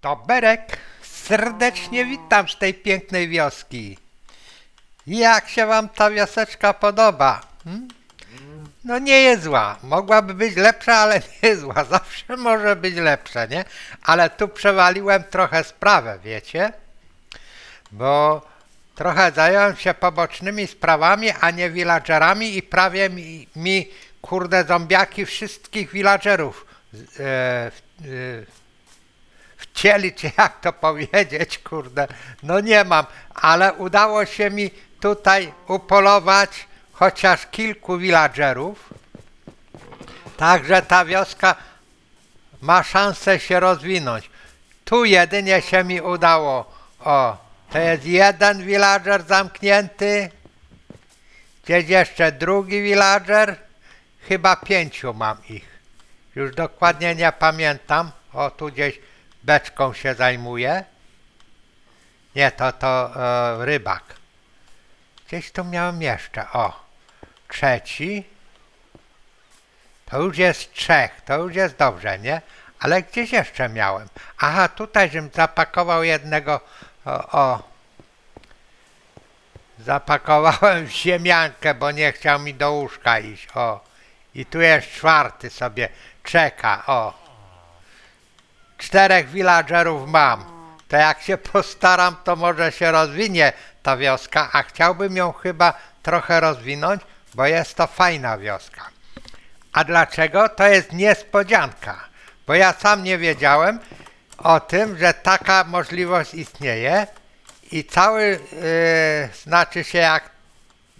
To Berek. Serdecznie witam z tej pięknej wioski. Jak się wam ta wioseczka podoba? Hmm? No nie jest zła. Mogłaby być lepsza, ale nie jest zła. Zawsze może być lepsze, nie? Ale tu przewaliłem trochę sprawę, wiecie? Bo trochę zająłem się pobocznymi sprawami, a nie villagerami i prawie mi, mi kurde zombiaki wszystkich villagerów e, e, wcieli, czy jak to powiedzieć, kurde, no nie mam, ale udało się mi tutaj upolować chociaż kilku villagerów, także ta wioska ma szansę się rozwinąć. Tu jedynie się mi udało, o, to jest jeden villager zamknięty, gdzieś jeszcze drugi villager, chyba pięciu mam ich. Już dokładnie nie pamiętam. O, tu gdzieś beczką się zajmuje. Nie, to to e, rybak. Gdzieś tu miałem jeszcze. O, trzeci. To już jest trzech, to już jest dobrze, nie? Ale gdzieś jeszcze miałem. Aha, tutaj żebym zapakował jednego. O, o. Zapakowałem ziemiankę, bo nie chciał mi do łóżka iść. O. I tu jest czwarty sobie czeka. O. Czterech villagerów mam. To jak się postaram, to może się rozwinie ta wioska, a chciałbym ją chyba trochę rozwinąć, bo jest to fajna wioska. A dlaczego? To jest niespodzianka, bo ja sam nie wiedziałem o tym, że taka możliwość istnieje i cały, yy, znaczy się jak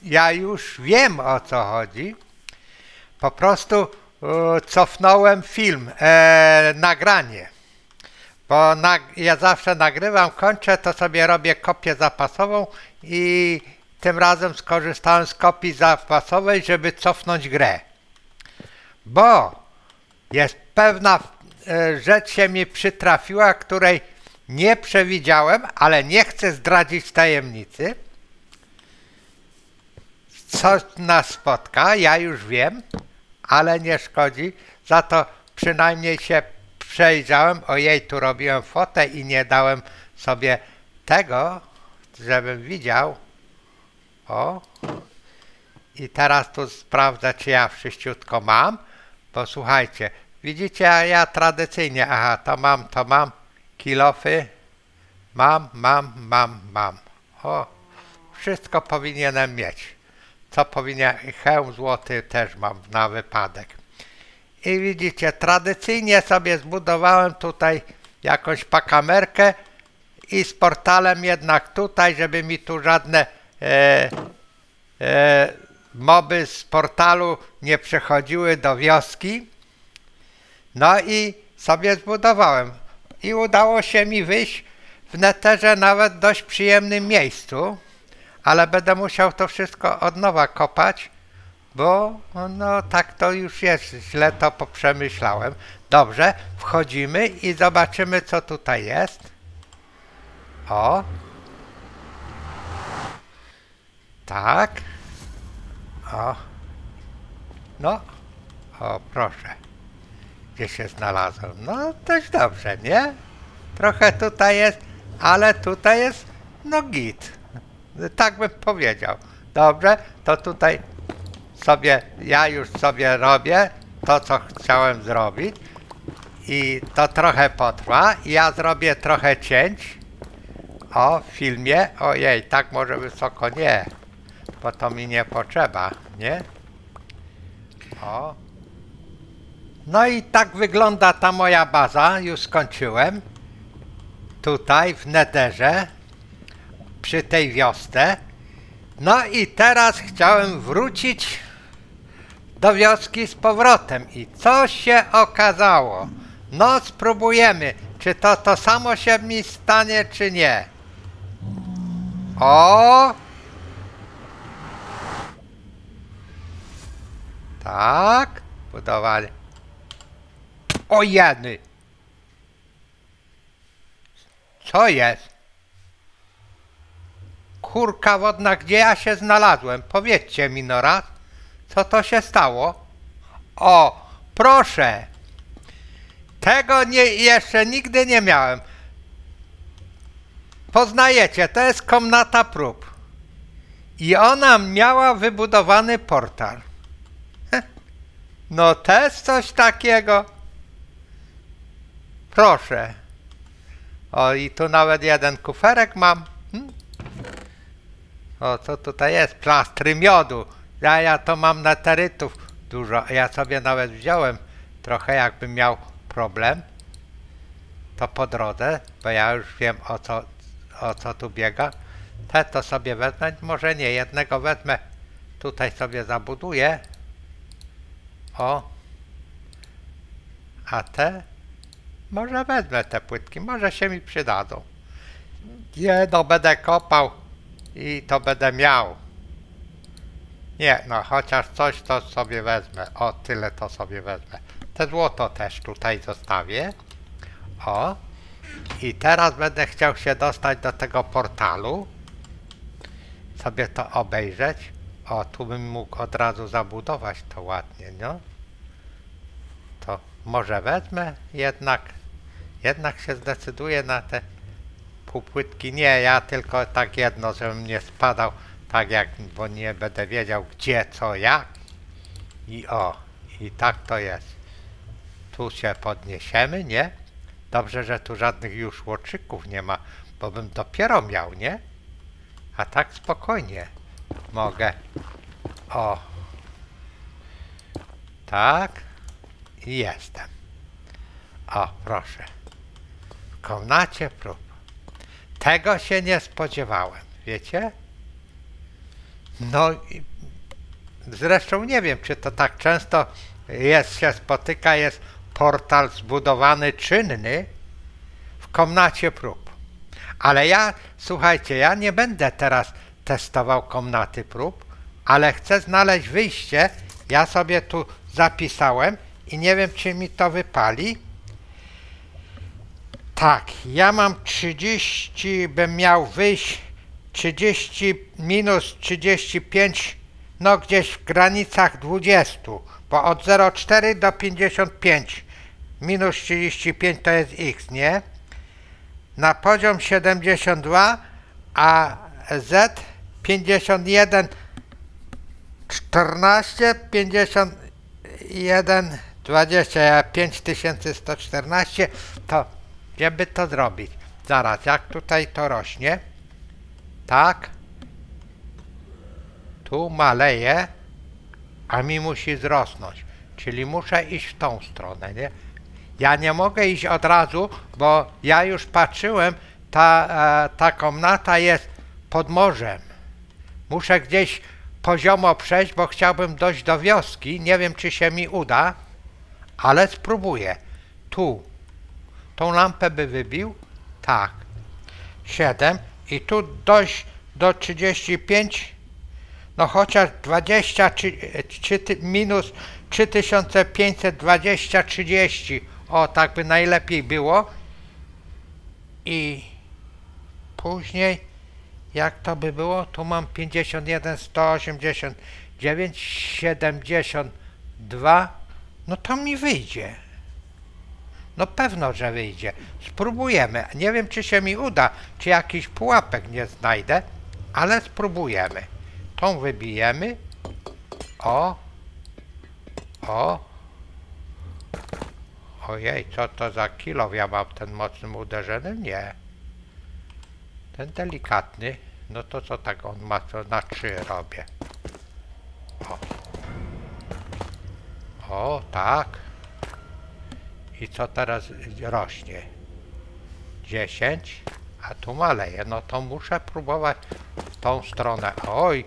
ja już wiem o co chodzi, po prostu e, cofnąłem film, e, nagranie. Bo ja zawsze nagrywam, kończę, to sobie robię kopię zapasową i tym razem skorzystałem z kopii zapasowej, żeby cofnąć grę. Bo jest pewna e, rzecz się mi przytrafiła, której nie przewidziałem, ale nie chcę zdradzić tajemnicy. Coś nas spotka, ja już wiem, ale nie szkodzi. Za to przynajmniej się przejrzałem. Ojej, tu robiłem fotę i nie dałem sobie tego, żebym widział. O. I teraz tu sprawdzę, czy ja wszyściutko mam. Bo słuchajcie, widzicie, ja tradycyjnie, aha, to mam, to mam. Kilofy. Mam, mam, mam, mam. O, wszystko powinienem mieć. Co powinien, hełm złoty też mam na wypadek. I widzicie, tradycyjnie sobie zbudowałem tutaj jakąś pakamerkę i z portalem jednak tutaj, żeby mi tu żadne e, e, moby z portalu nie przechodziły do wioski. No i sobie zbudowałem. I udało się mi wyjść w neterze nawet dość przyjemnym miejscu, ale będę musiał to wszystko od nowa kopać, bo no tak to już jest, źle to poprzemyślałem. Dobrze, wchodzimy i zobaczymy co tutaj jest. O. Tak. O. No. O, proszę. Gdzie się znalazłem? No, dość dobrze, nie? Trochę tutaj jest, ale tutaj jest, no git. Tak bym powiedział. Dobrze, to tutaj sobie, ja już sobie robię to, co chciałem zrobić i to trochę potrwa. Ja zrobię trochę cięć o w filmie. Ojej, tak może wysoko nie, bo to mi nie potrzeba, nie? O. No i tak wygląda ta moja baza, już skończyłem. Tutaj w Nederze, przy tej wiosce. No i teraz chciałem wrócić do wioski z powrotem. I co się okazało? No spróbujemy, czy to to samo się mi stanie, czy nie. O! Tak, budowanie. O jeny! Co jest? Kurka wodna, gdzie ja się znalazłem? Powiedzcie mi no raz, co to się stało? O, proszę! Tego nie, jeszcze nigdy nie miałem. poznajecie, to jest komnata prób. I ona miała wybudowany portal. Heh. No też coś takiego. Proszę. O, i tu nawet jeden kuferek mam. Hm? O, co tutaj jest? Plastry miodu. Ja, ja to mam neterytów dużo. Ja sobie nawet wziąłem trochę, jakbym miał problem. To po drodze, bo ja już wiem o co, o co tu biega. Te to sobie wezmę, może nie, jednego wezmę. Tutaj sobie zabuduję. O. A te? Może wezmę te płytki, może się mi przydadzą. Jedno będę kopał i to będę miał. Nie, no chociaż coś to sobie wezmę. O, tyle to sobie wezmę. Te złoto też tutaj zostawię. O. I teraz będę chciał się dostać do tego portalu. Sobie to obejrzeć. O, tu bym mógł od razu zabudować to ładnie, no. To może wezmę jednak. Jednak się zdecyduję na te półpłytki. Nie, ja tylko tak jedno, żebym nie spadał. Tak jak, bo nie będę wiedział gdzie, co, jak. I o, i tak to jest. Tu się podniesiemy, nie? Dobrze, że tu żadnych już łoczyków nie ma, bo bym dopiero miał, nie? A tak spokojnie mogę. O. Tak. I jestem. O, proszę. W komnacie prób. Tego się nie spodziewałem, wiecie? No, zresztą nie wiem, czy to tak często jest, się spotyka, jest portal zbudowany czynny w komnacie prób. Ale ja, słuchajcie, ja nie będę teraz testował komnaty prób, ale chcę znaleźć wyjście. Ja sobie tu zapisałem i nie wiem, czy mi to wypali. Tak, ja mam 30, bym miał wyjść 30 minus 35, no gdzieś w granicach 20, bo od 0,4 do 55 minus 35 to jest x, nie? Na poziom 72, a z 51, 14, 51, 20, 5114, to żeby to zrobić? Zaraz, jak tutaj to rośnie? Tak. Tu maleje, a mi musi wzrosnąć. Czyli muszę iść w tą stronę, nie? Ja nie mogę iść od razu, bo ja już patrzyłem, ta, e, ta komnata jest pod morzem. Muszę gdzieś poziomo przejść, bo chciałbym dojść do wioski. Nie wiem, czy się mi uda, ale spróbuję. Tu. Tą lampę by wybił? Tak. 7 i tu dojść do 35, no chociaż 20 czy, czy, minus 3520, 30. O, tak by najlepiej było. I później, jak to by było? Tu mam 51, 189, 72. No to mi wyjdzie. No pewno, że wyjdzie. Spróbujemy. Nie wiem, czy się mi uda, czy jakiś pułapek nie znajdę, ale spróbujemy. Tą wybijemy. O. O. Ojej, co to za kilo ja mam ten mocnym uderzeniem? Nie. Ten delikatny, no to co tak on ma, co na trzy robię. O. O, tak. I co teraz rośnie? 10, a tu maleje. No to muszę próbować w tą stronę. Oj,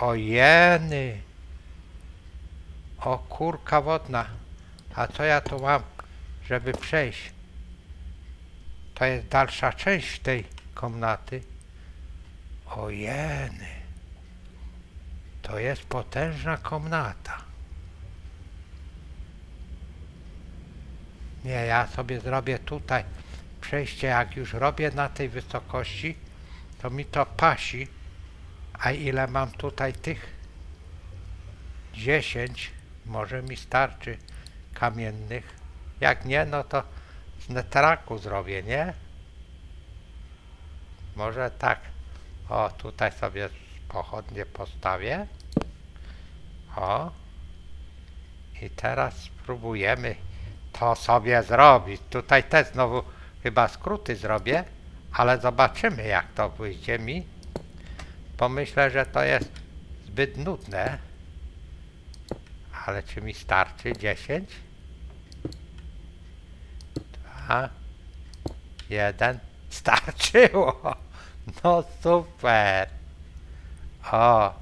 ojeny. O kurka wodna. A co ja tu mam, żeby przejść? To jest dalsza część tej komnaty. Ojeny. To jest potężna komnata. Nie, ja sobie zrobię tutaj przejście, jak już robię na tej wysokości, to mi to pasi. A ile mam tutaj tych? 10, może mi starczy kamiennych. Jak nie, no to z netraku zrobię, nie? Może tak. O, tutaj sobie pochodnie postawię. O. I teraz spróbujemy to sobie zrobić. Tutaj też znowu chyba skróty zrobię, ale zobaczymy jak to wyjdzie mi. Pomyślę, że to jest zbyt nudne. Ale czy mi starczy 10? Dwa, jeden. Starczyło! No super! O!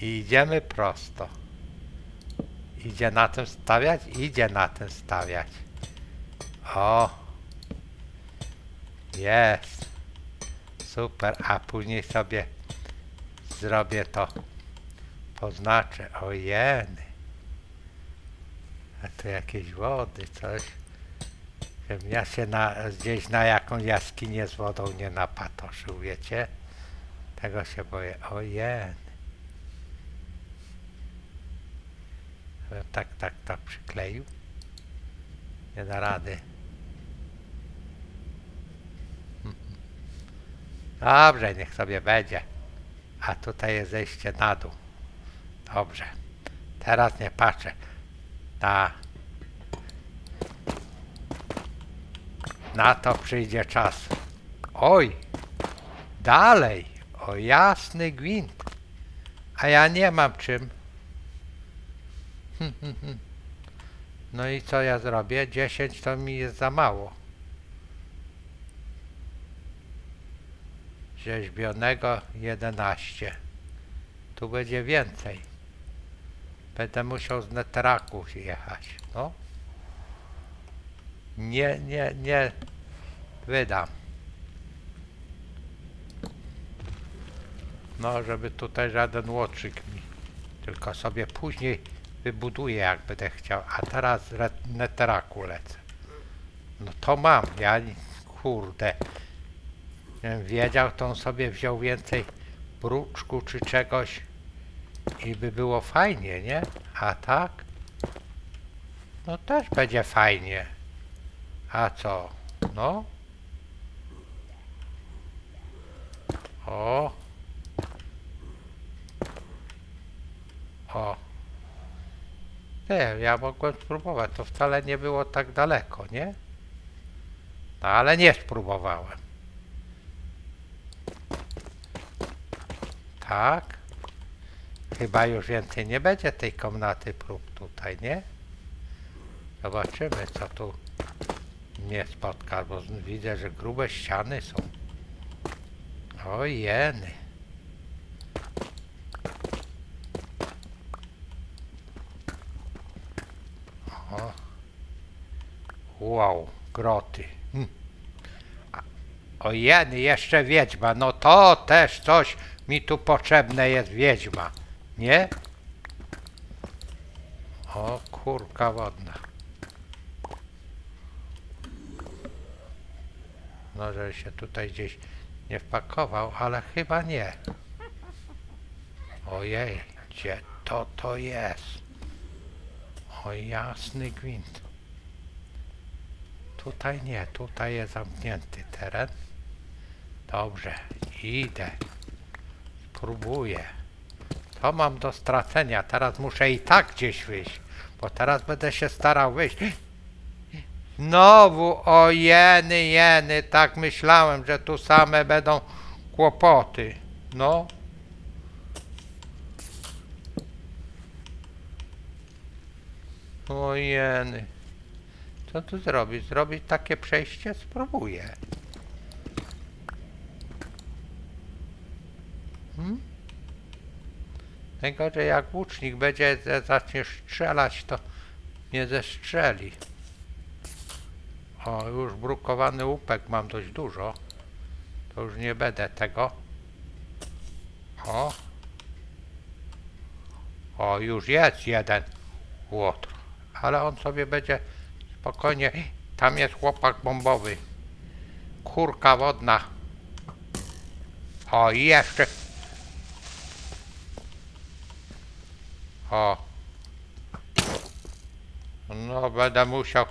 i Idziemy prosto. Idzie na tym stawiać? Idzie na tym stawiać. O! Jest! Super, a później sobie zrobię to. Poznaczę. Ojeny. A tu jakieś wody, coś. Żebym ja się na, gdzieś na jakąś jaskinię z wodą nie napatoszył, wiecie? Tego się boję. Ojeny. Tak, tak, tak przykleił. Nie da rady. Dobrze, niech sobie będzie. A tutaj jest zejście na dół. Dobrze. Teraz nie patrzę na... Na to przyjdzie czas. Oj! Dalej! O jasny gwint! A ja nie mam czym. No i co ja zrobię? 10 to mi jest za mało. Rzeźbionego 11. Tu będzie więcej. Będę musiał z netraku jechać. No. Nie, nie, nie wydam. No, żeby tutaj żaden łotrzyk mi. Tylko sobie później wybuduję, jak będę chciał. A teraz netraku lecę. No to mam. Ja, kurde. Gdybym wiedział, to on sobie wziął więcej bruczku czy czegoś i by było fajnie, nie? A tak? No też będzie fajnie. A co? No? O. O. Nie, ja mogłem spróbować. To wcale nie było tak daleko, nie? No ale nie spróbowałem. Tak. Chyba już więcej nie będzie tej komnaty prób tutaj, nie? Zobaczymy, co tu mnie spotka, bo widzę, że grube ściany są. O jeny. O. Wow, groty. Hm. O jeny, jeszcze wiedźma. No to też coś mi tu potrzebne jest wiedźma. Nie? O, kurka wodna. No, że się tutaj gdzieś nie wpakował, ale chyba nie. Ojej, gdzie to to jest? O jasny gwint. Tutaj nie, tutaj jest zamknięty teren. Dobrze, idę. Spróbuję. To mam do stracenia. Teraz muszę i tak gdzieś wyjść, bo teraz będę się starał wyjść. Znowu, o jeny, jeny, tak myślałem, że tu same będą kłopoty. No. O jeny. Co tu zrobić? Zrobić takie przejście? Spróbuję. Hmm? Najgorzej jak łucznik będzie zacznie strzelać, to nie zestrzeli. O, już brukowany łupek mam dość dużo. To już nie będę tego. O. O, już jest jeden łotr. Ale on sobie będzie spokojnie. Tam jest chłopak bombowy. Kurka wodna. O, i jeszcze. O. No, będę musiał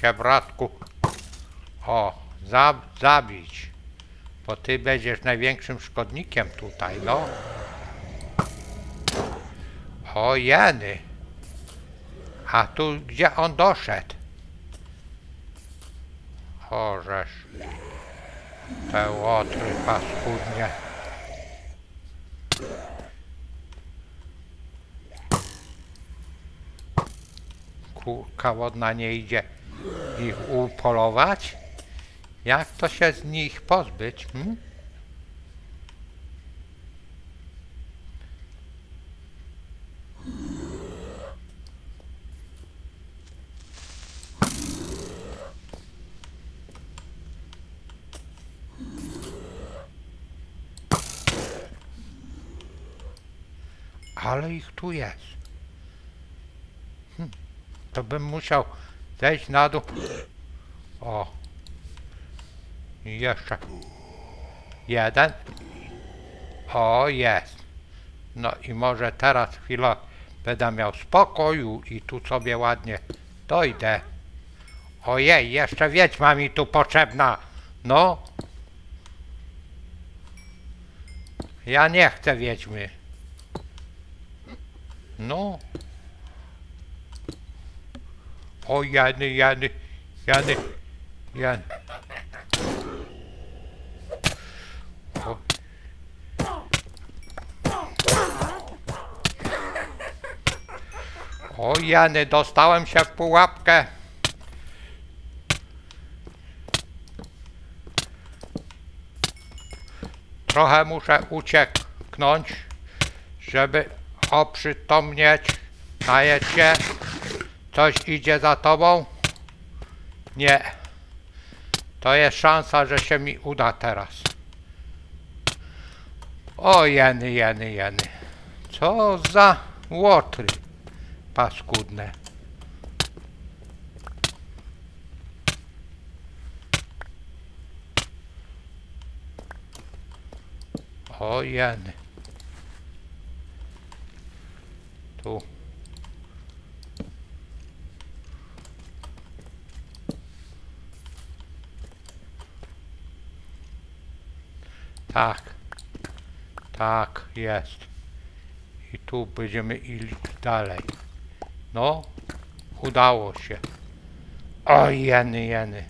się bratku o, za, zabić. Bo ty będziesz największym szkodnikiem tutaj, no. O jeny. A tu gdzie on doszedł? Orzesz. Te łotry paskudnie. Kurka wodna nie idzie ich upolować? Jak to się z nich pozbyć? Hmm? Ale ich tu jest. Hm. To bym musiał zejść na dół. O. I jeszcze. Jeden. O, jest. No i może teraz chwilę będę miał spokoju i tu sobie ładnie dojdę. Ojej, jeszcze wiedźma mi tu potrzebna. No. Ja nie chcę wiedźmy. No. O Jany, Jany, Jany, Jany. O. Jany, dostałem się w pułapkę. Trochę muszę ucieknąć, żeby oprzytomnieć. Najedź się. Coś idzie za tobą? Nie. To jest szansa, że się mi uda teraz. O jeny, jeny, jeny. Co za łotry paskudne. O jeny. Tu. Tak. Tak, jest. I tu będziemy iść dalej. No, udało się. O jeny, jeny.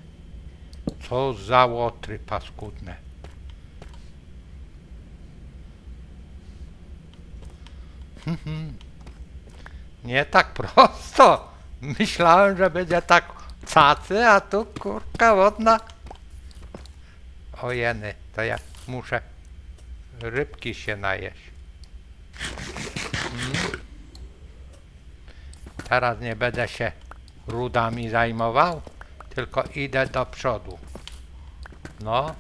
Co za łotry paskudne. Mhm. Nie tak prosto. Myślałem, że będzie tak cacy, a tu kurka wodna. O jeny, to ja muszę rybki się najeść. Mm. Teraz nie będę się rudami zajmował, tylko idę do przodu. No.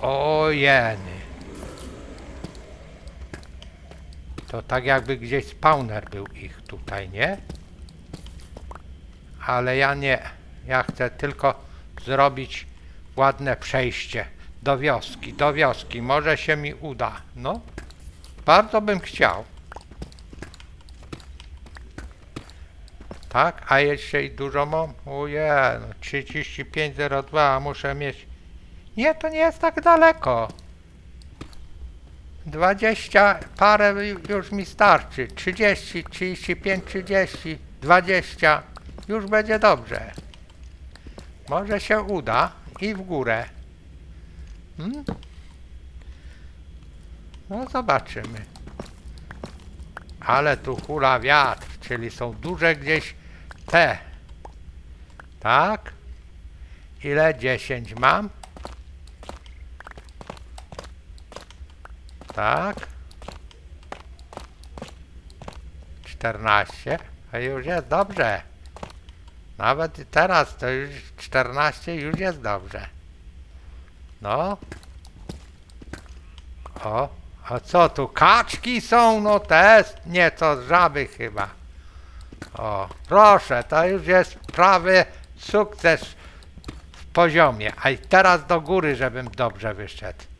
O jeny. To tak jakby gdzieś spawner był ich tutaj, nie? Ale ja nie. Ja chcę tylko zrobić ładne przejście do wioski, do wioski. Może się mi uda. No. Bardzo bym chciał. Tak, a jeszcze i dużo mam? Ojej, no 3502 muszę mieć. Nie, to nie jest tak daleko. 20 parę ju- już mi starczy. 30, 35, 30, 20. Już będzie dobrze. Może się uda i w górę. Hmm? No zobaczymy. Ale tu hula wiatr, czyli są duże gdzieś te. Tak? Ile? 10 mam? Tak. 14. A już jest dobrze. Nawet teraz to już 14 już jest dobrze. No. O, a co tu? Kaczki są? No jest nieco żaby chyba. O, proszę, to już jest prawy sukces w poziomie. A teraz do góry, żebym dobrze wyszedł.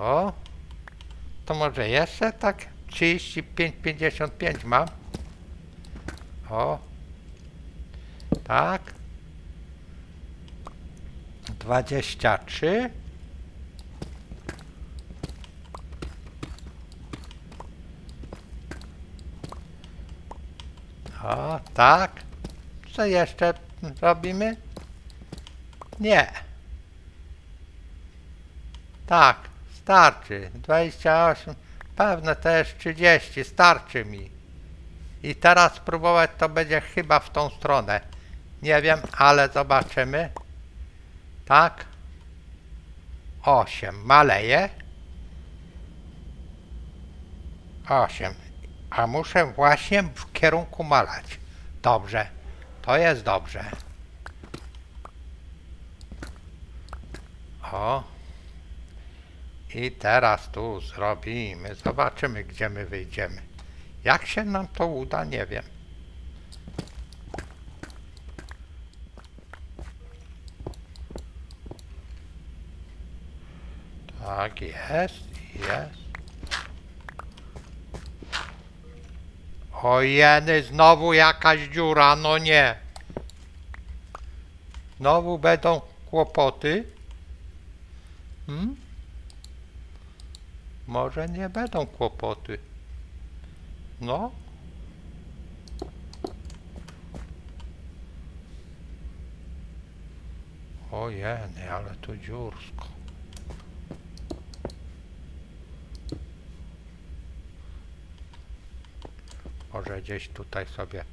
O, to może jeszcze tak 35, 55 mam. O, tak. dwadzieścia trzy. O, tak. Co jeszcze robimy? Nie. Tak, starczy. 28, pewne też 30, starczy mi. I teraz spróbować to będzie chyba w tą stronę. Nie wiem, ale zobaczymy. Tak. 8, maleje. 8. A muszę właśnie w kierunku malać. Dobrze. To jest dobrze. O. I teraz tu zrobimy. Zobaczymy, gdzie my wyjdziemy. Jak się nam to uda, nie wiem. Tak jest, jest. O jeny, znowu jakaś dziura, no nie. Znowu będą kłopoty. Hmm? Może nie będą kłopoty. No. O jeny, ale tu dziursko. Może gdzieś tutaj sobie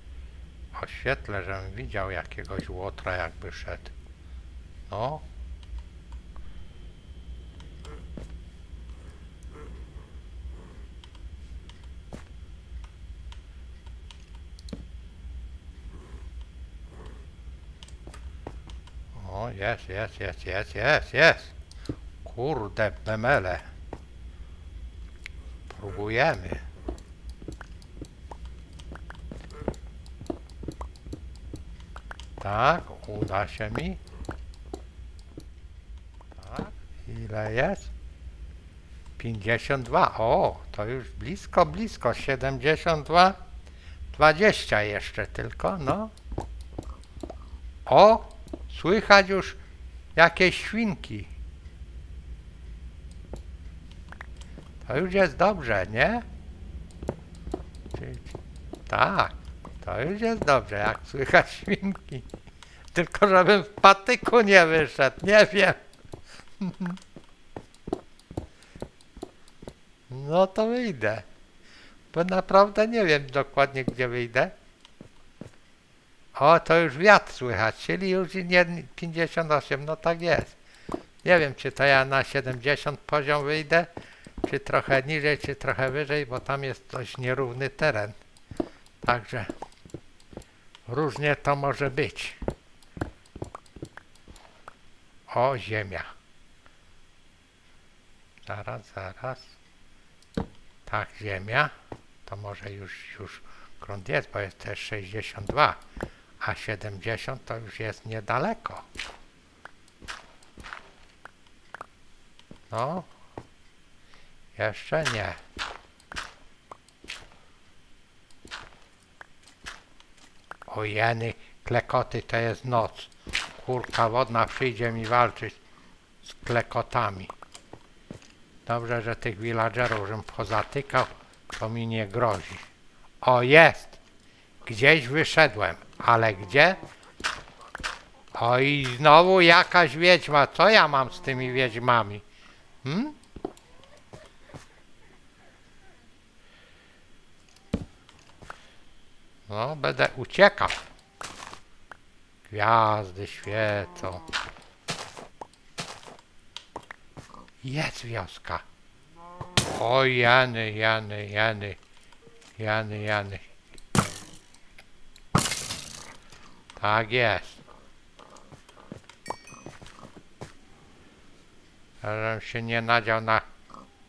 oświetlę, żebym widział jakiegoś łotra jakby szedł. No. O, jest, jest, jest, jest, jest, jest. Kurde, bemele. Próbujemy. Tak, uda się mi. Tak, ile jest? 52. O, to już blisko, blisko. 72. 20 jeszcze tylko, no. O, słychać już jakieś świnki. To już jest dobrze, nie? Tak, to już jest dobrze, jak słychać świnki. Tylko żebym w patyku nie wyszedł, nie wiem. No to wyjdę. Bo naprawdę nie wiem dokładnie, gdzie wyjdę. O, to już wiatr słychać, czyli już nie 58, no tak jest. Nie wiem, czy to ja na 70 poziom wyjdę, czy trochę niżej, czy trochę wyżej, bo tam jest dość nierówny teren. Także różnie to może być. O, ziemia. Zaraz, zaraz. Tak, ziemia. To może już, już grunt jest, bo jest też 62, a 70 to już jest niedaleko. No. Jeszcze nie. O jeny, klekoty to jest noc. Kurka wodna przyjdzie mi walczyć z klekotami. Dobrze, że tych villagerów żem pozatykał, to mi nie grozi. O, jest! Gdzieś wyszedłem, ale gdzie? O i znowu jakaś wiedźma. Co ja mam z tymi wiedźmami? Hmm? No, będę uciekał. Gwiazdy świecą. Jest wioska. O Jany, Jany, Jany. Jany, Jany. Tak jest. Żebym się nie nadział na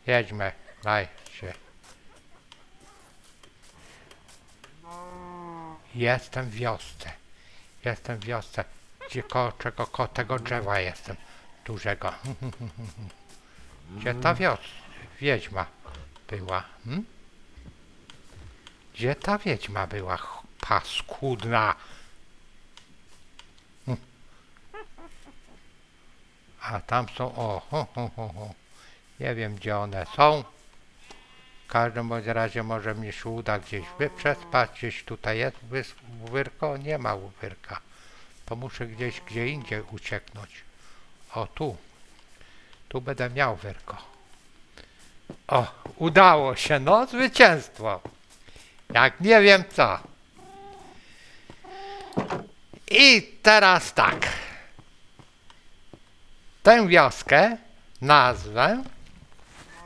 wiedźmę. Daj się. Jestem w wiosce. Jestem w wiosce. Gdzie koło czego koło tego drzewa jestem. Dużego. Gdzie ta wios wiedźma była? Hmm? Gdzie ta wiedźma była? Paskudna. A tam są, o, ho, ho, ho, ho. nie wiem gdzie one są. W każdym bądź razie może mnie się uda gdzieś wyprzespać, gdzieś tutaj jest wys- wyrko, nie ma wyrka. To muszę gdzieś gdzie indziej ucieknąć. O tu, tu będę miał wyrko. O, udało się, no zwycięstwo. Jak nie wiem co. I teraz tak. Tę wioskę nazwę.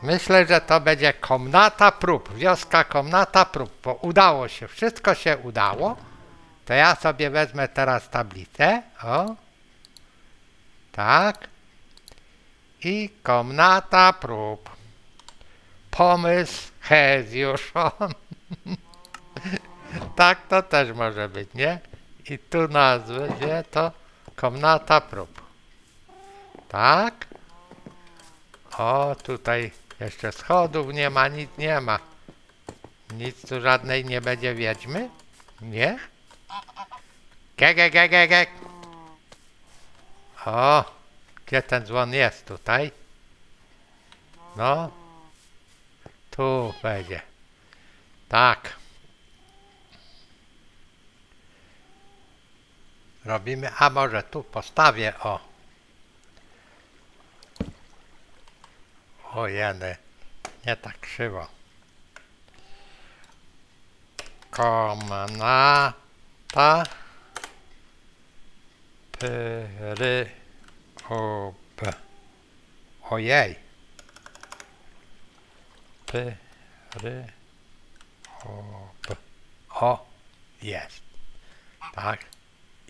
Myślę, że to będzie komnata prób. Wioska komnata prób, bo udało się, wszystko się udało. To ja sobie wezmę teraz tablicę. O. Tak. I komnata prób. Pomysł Hezjuszon. tak to też może być, nie? I tu nazwę? To komnata prób. Tak. O, tutaj jeszcze schodów nie ma, nic nie ma. Nic tu żadnej nie będzie wiedźmy? Nie? Ge, ge, ge, ge, ge. O, gdzie ten dzwon jest tutaj? No. Tu będzie. Tak. Robimy, a może tu postawię, o. O jeny, nie tak krzywo. Komnata pry ob. Ojej. Pry ob. O, jest. Tak.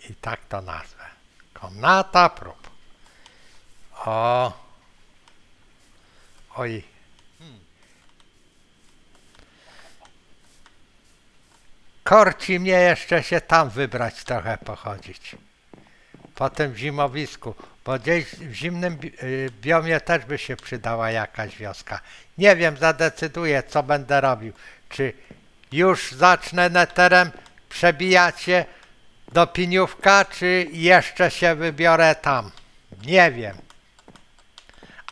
I tak to nazwę. Komnata prób. O. Oj. Korci mnie jeszcze się tam wybrać, trochę pochodzić. Potem w zimowisku, bo gdzieś w zimnym y, biomie też by się przydała jakaś wioska. Nie wiem, zadecyduję, co będę robił. Czy już zacznę neterem przebijać się do Piniówka, czy jeszcze się wybiorę tam. Nie wiem.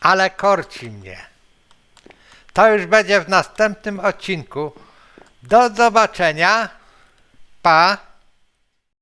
Ale korci mnie. To już będzie w następnym odcinku. Do zobaczenia. Pa.